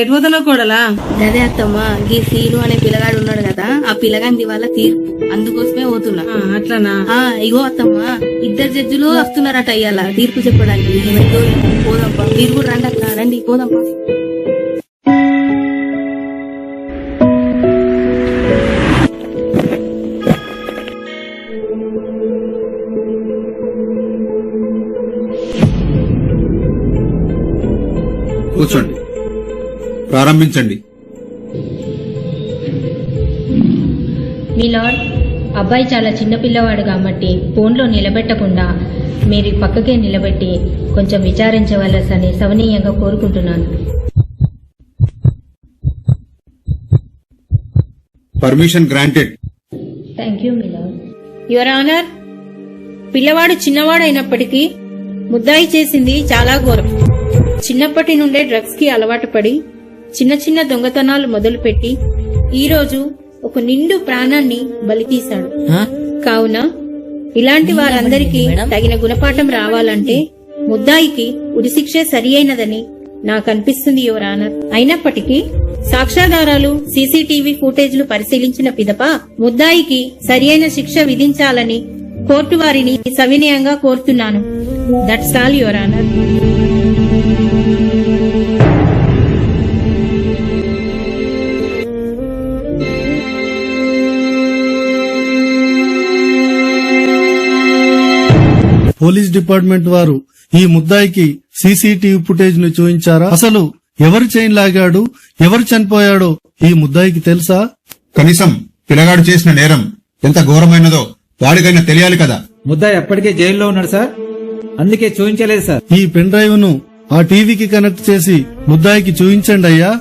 ఎటుపోతున్నావు కోడలా? అదే అత్తమ్మ గీ సీను అనే పిల్లగాడు ఉన్నాడు కదా ఆ పిల్లగాంది వాళ్ళ తీర్పు. అందుకోసమే పోతున్నా. ఆ, అట్లనా? ఆ ఇగో అత్తమ్మ ఇద్దరు జడ్జిలు వస్తున్నారట ఇయ్యాల తీర్పు చెప్పడానికి. ఏమైందో ఏమో. పోదాంపా మీరు కూడా రండి అక్క రండి పోదాంపా కూర్చోండి. ప్రారంభించండి. అబ్బాయి చాలా చిన్న పిల్లవాడు కాబట్టి ఫోన్లో నిలబెట్టకుండా మీరు పక్కకే నిలబెట్టి కొంచెం విచారించవలసని సవనీయంగా కోరుకుంటున్నాను. Permission granted. Thank you your honour పిల్లవాడు చిన్నవాడైనప్పటికీ ముద్దాయి చేసింది చాలా ఘోరం. చిన్నప్పటి నుండే డ్రగ్స్కి అలవాటు పడి చిన్న చిన్న దొంగతనాలు మొదలుపెట్టి ఈ రోజు ఒక నిండు ప్రాణాన్ని బలితీశాడు. కావున ఇలాంటి వారందరికీ తగిన గుణపాఠం రావాలంటే ముద్దాయికి ఉరిశిక్షే సరి అయినదని నాకు అనిపిస్తుంది యువర్ ఆనర్. అయినప్పటికీ సాక్ష్యాధారాలు సీసీటీవీ ఫుటేజ్లు పరిశీలించిన పిదప ముద్దాయికి సరి అయిన శిక్ష విధించాలని కోర్టు వారిని సవినయంగా కోరుతున్నాను. That's all your police department వారు ఈ ముద్దాయికి సీసీటీవీ ఫుటేజ్ను చూపించారా? అసలు ఎవరు చైన్ లాగాడు? ఎవరు చనిపోయాడో ఈ ముద్దాయికి తెలుసా? కనీసం పిల్లగాడు చేసిన నేరం ఎంత ఘోరమైనదో వాడికైనా తెలియాలి కదా. ముద్దాయి అప్పటికే జైల్లో ఉన్నాడు సార్. అందుకే చూపించలేదు సార్. ఈ పెన్ డ్రైవ్ను ఆ టీవీకి కనెక్ట్ చేసి ముద్దాయికి చూపించండి అయ్యా.